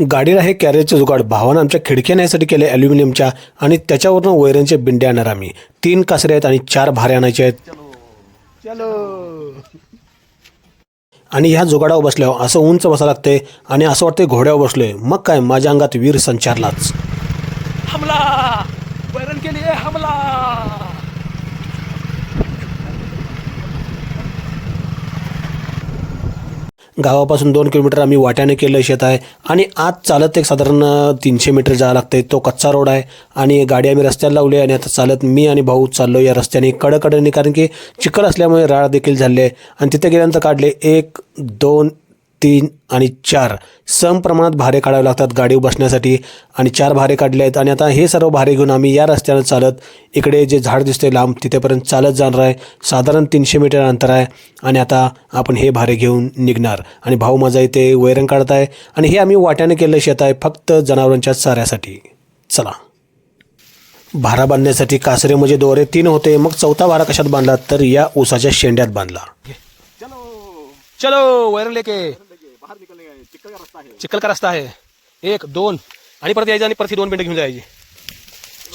गाडीला हे कॅरेजचे जुगाड भावानं आमच्या खिडक्या न्यायसाठी केले ॲल्युमिनियमच्या आणि त्याच्यावरनं वैरणचे बिंडे आणणार आम्ही. तीन कासरे आहेत आणि चार भारे आणायचे आहेत. आणि ह्या जुगाडावर बसल्यावर असं उंच बसा लागते आणि असं वाटतं घोड्यावर बसलोय. मग काय माझ्या अंगात वीर संचारलाच. हमला! बैरन के लिए हमला! गावापासून दोन किलोमीटर आम्ही वाट्याने केलं शेत आहे. आणि आज चालत एक साधारण तीनशे मीटर जावं लागतं तो कच्चा रोड आहे. आणि गाडी आम्ही रस्त्याला लावली आहे आणि आता चालत मी आणि भाऊ चाललो या रस्त्याने कडकडने. कारण की चिखल असल्यामुळे राळ देखील झाले आहे. आणि तिथे गेल्यानंतर काढले एक दोन तीन आणि चार. सम प्रमाणात भारे काढावे लागतात गाडी बसण्यासाठी आणि चार भारे काढले आहेत. आणि आता हे सर्व भारे घेऊन आम्ही या रस्त्यानं चालत इकडे जे झाड दिसते लांब तिथेपर्यंत चालत जाणार आहे. साधारण तीनशे मीटर अंतर आहे. आणि आता आपण हे भारे घेऊन निघणार. आणि भाऊ माझा इथे वैरण काढत आहे आणि हे आम्ही वाट्याने केलं शेत आहे. फक्त जनावरांच्या चाऱ्यासाठी. चला. भारा बांधण्यासाठी कासरे म्हणजे दोरे तीन होते. मग चौथा भारा कशात बांधला? तर या ऊसाच्या शेंड्यात बांधला. चलो वैरण लेके. चिखल का रास्ता है एक दोन. आणि परत यायचं आणि परत दोन पिंड घेऊन जायची.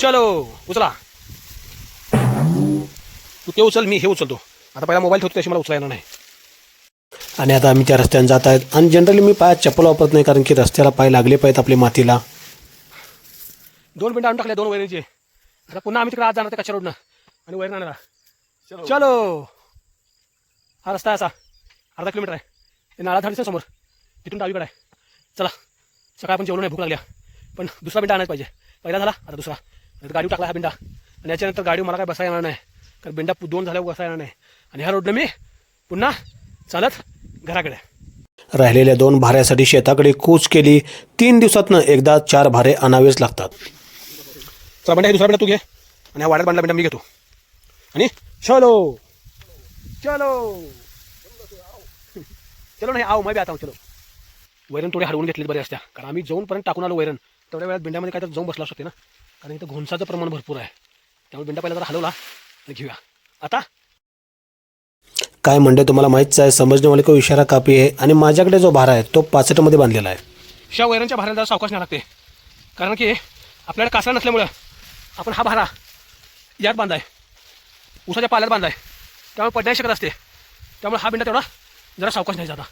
चलो उचला. तू ते उचल मी हे उचलतो. आता पहिला मोबाईल ठेवतो त्याशी मला उचला येणार नाही. आणि आता आम्ही त्या रस्त्याने जात आहेत. आणि जनरली मी पायात चप्पल वापरत नाही कारण की रस्त्याला पाय लागले पाहिजेत आपल्या मातीला. दोन पिंड आणून टाकल्या दोन वैरणचे. आता पुन्हा आम्ही तिकडे आज जाणार कच्च्या रोडनं. आणि वैरण आणायला. चलो. हा रस्ता आहे असा. अर्धा किलोमीटर आहे. नाळा झाडीचं समोर. तिथून डावीकडे आहे. चला सकाळ आपण जेवलो नाही भूक लागल्या पण दुसरा बिंडा आणायला पाहिजे. पहिला झाला आता दुसरा. नाही गाडी टाकला हा बिंडा. आणि याच्यानंतर गाडी मला काय बसा येणार नाही. कारण बिंडा दोन झाल्यावर बसा येणार नाही. आणि ह्या रोडनं मी पुन्हा चालत घराकडे. राहिलेल्या दोन भाऱ्यासाठी शेताकडे कूच केली. तीन दिवसातनं एकदा चार भारे आणावेच लागतात. चला बिंडा दुसरा बिंडा तू घे. आणि हा वाड्यात बांधला बिंडा मी घेतो. आणि चलो. चलो. चलो नाही आव मैं आता चलो. वैरण थोडी हरवून घेतली बरी असत्या. कारण आम्ही जाऊनपर्यंत टाकून आलो वैरण तेवढ्या वेळात बिंड्यामध्ये काय तर जाऊन बसला शकते ना. कारण इथं घोंसाचं प्रमाण भरपूर आहे. त्यामुळे बिंडा पहिला जरा हलवला आणि घेऊया. आता? काय म्हणते तुम्हाला माहीतच आहे समजणे वाले को इशारा कापी आहे आणि माझ्याकडे जो भारा आहे तो पाचटमध्ये बांधलेला आहे. शा वैरणच्या भाऱ्याला जरा सावकाश नाही लागते कारण की आपल्याला कासरा नसल्यामुळं आपण हा भारा यात बांधाय. उसाच्या पाल्यात बांधाय. त्यामुळे पडण्याची शकत असते. त्यामुळे हा बिंडा तेवढा जरा सावकाश नाही जाता.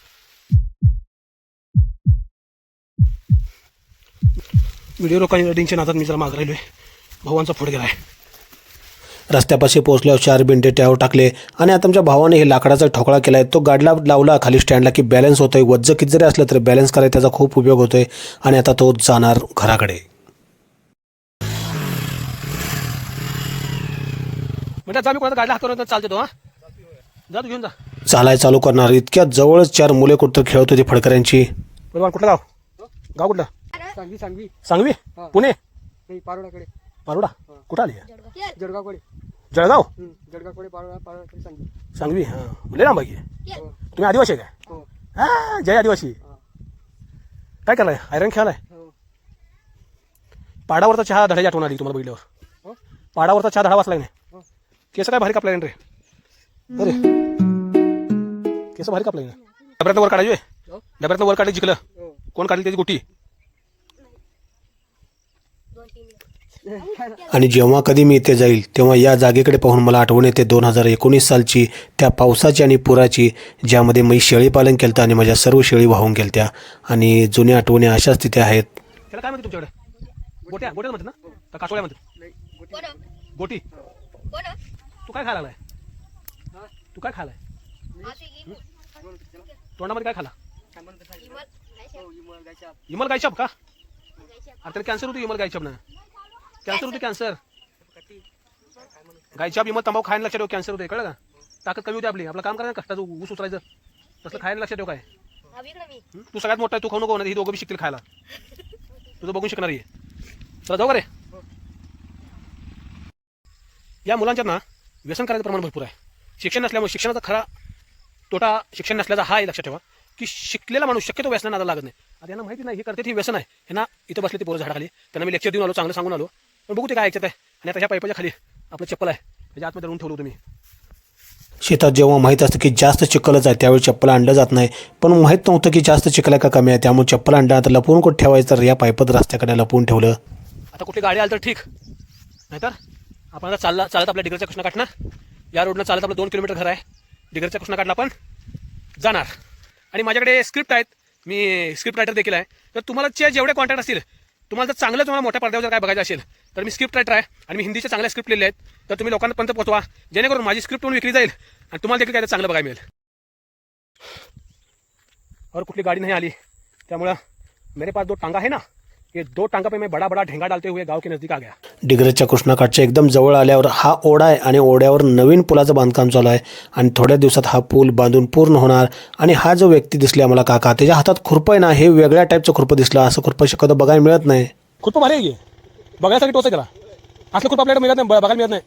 व्हिडिओ रेकॉर्डिंगच्या नादात मी जरा माग राहिलोय. भावांचा पुढे गेलाय. रस्त्यापाशी पोहोचल्यावर चार बिंडे त्यावर टाकले आणि आता आमच्या भावाने हे लाकडाचा ठोकळा केला आहे तो गाडला लावला खाली स्टँडला की बॅलन्स होतोय. वज्ज किती जरी असलं तरी बॅलन्स करायला त्याचा खूप उपयोग होतोय आणि आता तो जाणार घराकडे. म्हणजे जा मी कोणाचा गाडीला हात करून चालते तो हा. जा तू घेऊन जा. चालाय चालू करणार. इतक्या जवळच चार मुले कुठं खेळत होती फडकऱ्यांची. बरोबर कुठलं गाव? गाव कुठलं? सांगवी सांगवी? सांगवी पुणे? नाही पारोडाकडे पारोडा कुठं आली? जळगावकडे. जळगाव? हं, जळगावकडे पारोडा पारोडाकडे सांगवी सांगवी हां. लय लांब आहे की. तुम्ही आदिवासी आहे काय? हो. हा जय आदिवासी. काय करलाय आयरन खेळालाय हो. पाडावरचा चहा धड्याची आठवण आली तुम्हाला बघितल्यावर. हो? पाडावरचा चहा धडा वाचलाय नाही? हो. केस काय भारी कापलाय रे. अरे. केस भारी कापलाय ना. डबऱ्यातनं वर काढायचे हो. डबऱ्यातनं वर काढले जिंकलं. हो. कोण काढली त्याची गुटी? आणि जेव्हा कधी मी इथे जाईल तेव्हा या जागेकडे पाहून मला आठवण येते दोन हजार एकोणीस सालची त्या पावसाची आणि पुराची ज्यामध्ये मी शेळीपालन केलं आणि माझ्या सर्व शेळी वाहून गेलत्या. आणि जुन्या आठवणी अशाच तिथे आहेत. त्याला काय म्हणते तुमच्याकडे? ना? कासोळ्या गोटी. तू काय खायला तू काय खालाय तोंडामध्ये काय खाला. इमल हो गायछाप का? अरे त्याला कॅन्सर होतो इमल गायछाप ना कॅन्सर होते कॅन्सर. गायछाप इमल तंबाखू खायला लक्षात ठेव कॅन्सर होते कळलं का? ताकद कमी होते आपली. आपलं काम करायचं कष्टाचं ऊस उचरायचं तसलं खायला लक्षात ठेव काय. हं? तू सगळ्यात मोठा आहे तू खाऊ नको ना ही दोघं बी शिकतील खायला. तुझं बघून शिकणार आहे चला जाऊ का रे? या मुलांच्यात ना व्यसन करायचं प्रमाण भरपूर आहे. शिक्षण नसल्यामुळे शिक्षणाचा खरा तोटा शिक्षण नसल्याचा हा आहे लक्षात ठेवा. की शिकलेला माणूस शक्यतो व्यसना नादा लागत नाही. आता यांना माहिती नाही हे करते ती व्यसन आहे. ह्यांना इथं बसले ते पोरं झाडाखाली. त्यांना मी लेक्चर देऊन आलो चांगलं सांगून आलो. पण बघू ते काय ऐकत आहे. आणि आता ह्या पाईपाच्या खाली आपलं चप्पल आहे. त्याच्या आतमध्ये धरून ठेवलं मी. शेतात जेव्हा माहीत असतं की जास्त चिखलच आहे त्यावेळी चप्पल आणलं जात नाही. पण माहीत नव्हतं की जास्त चिखल का कमी आहे. त्यामुळे चप्पल आणलं आता लपवून कुठं ठेवायचं? तर या पायपत रस्त्याकडे लपवून ठेवलं. आता कुठली गाडी आली तर ठीक. नाहीतर आपण आता चालला चालत आपल्या डिगरच्या कृष्णाकाठनं या रोडनं चालत आपलं दोन किलोमीटर घर आहे. डिगरच्या कृष्णाकाठला आपण जाणार. आणि माझ्याकडे स्क्रिप्ट आहेत. मी स्क्रिप्ट रायटर देखील आहे. तर तुम्हाला जे जेवढे कॉन्टॅक्ट असतील तुम्हाला जर चांगलं तुम्हाला मोठ्या पडद्यावर जर काय बघायचं असेल तर मी स्क्रिप्ट रायटर आहे आणि मी हिंदीचे चांगल्या स्क्रिप्ट लिहिले आहेत. तर तुम्ही लोकांपर्यंत पोहोचवा जेणेकरून माझी स्क्रिप्ट म्हणून विकली जाईल आणि तुम्हाला देखील काय चांगलं बघायला मिळेल. और कुठली गाडी नाही आली. त्यामुळं मेरे पास दो टांगा आहे ना? ये दो टांगा पे मैं बड़ा बड़ा ढेंगा डालते हुए गांव के नज़दीक आ गया। डिग्रजच्या कृष्णाकाठच्या एकदम जवळ आल्यावर हा ओढा आहे आणि ओढ्यावर नवीन पुलाचं बांधकाम चालू आहे आणि थोड्या दिवसात हा पूल बांधून पूर्ण होणार आणि हा जो व्यक्ती दिसले आम्हाला काका त्याच्या हातात खुरपं आहे ना हे वेगळ्या टाईपचं खुरपं दिसलं असं खुरपं शक्यतो बघायला मिळत नाही. खुरपं भारी आहे हे. बघायसाठी टोच आहे त्याला. असलं खुरपं आपल्याकडे मिळत नाही बघायला मिळत नाही.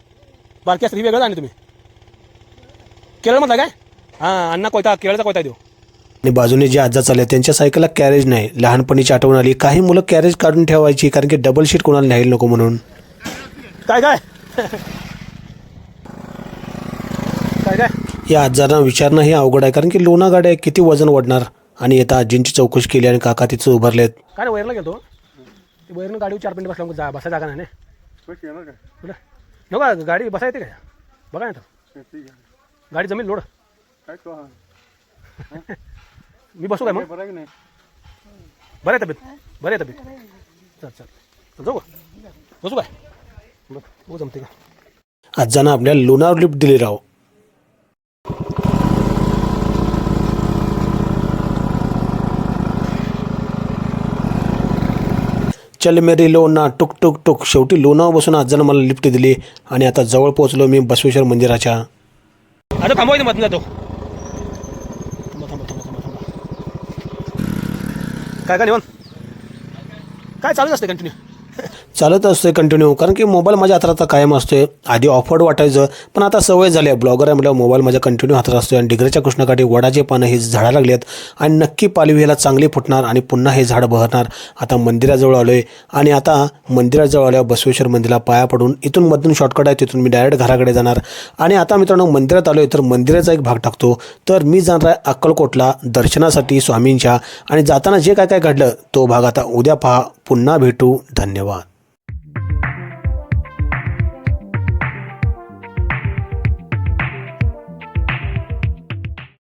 बारकी असतं ही वेगळं आहे ना तुम्ही. केरळमधला काय? हां अण्णा कोयता केरळचा कोयता देऊ आणि बाजूने जे आजा चालले त्यांच्या सायकलला कॅरेज नाही. लहानपणीची आठवण आली. काही मुलं कॅरेज काढून ठेवायची कारण की डबल शीट कोणाला न्यायला नको म्हणून. काय काय? काय काय? या आजारांना विचारणं हे अवघड आहे कारण की लोणा गाड्या किती वजन वाढणार? आणि येता आजींची चौकशी केली आणि काका तिचं उभारलेत. काय रे वैरला गेलो ते वैरनं गाडीवर चार मिनिट बसला जा बसा जागा नाही ना? पैसे येणार का? नको गाडी बसा येते काय? बघा ना तर गाडी जमीन लोड. काय तो मी बसू काय मग? बरं आहे की नाही? बरं आहे तब्येत. बरं आहे तब्येत. चल चल. चल जाऊ का? बसू काय? बघ बघू जमते का? आजांना आपल्या लोणार लिफ्ट दिली राव. चल मेरी लोना टुक टुक टुक. शेवटी लोणावर बसून आजानं मला लिफ्ट दिली आणि आता जवळ पोहोचलो मी बसवेश्वर मंदिराच्या. आता थांबवायचं मधून जातो. थांबा काय काय निवान काय चालूच असते कंटिन्यू चालत असते कंटिन्यू कारण की मोबाईल माझ्या हातात आता कायम असतोय. आधी ऑफर्ड वाटायचं पण आता सवय झाली आहे. ब्लॉगर आहे म्हटलं मोबाईल माझ्या कंटिन्यू हातात असतो आणि डिग्रीच्या कृष्णाकाठी वडाचे पानं हे झाडं लागली आहेत आणि नक्की पालवी ह्याला चांगली फुटणार आणि पुन्हा हे झाड बहरणार. आता मंदिराजवळ आलो आहे आणि आता मंदिराजवळ आल्यावर बसवेश्वर मंदिराला पाया पडून इथून मधून शॉर्टकट आहे. तिथून मी डायरेक्ट घराकडे जाणार. आणि आता मित्रांनो मंदिरात आलो आहे तर मंदिराचा एक भाग टाकतो. तर मी जाणार आहे अक्कलकोटला दर्शनासाठी स्वामींच्या. आणि जाताना जे काय काय घडलं तो भाग आता उद्या पहा. पुन्हा भेटू. धन्यवाद.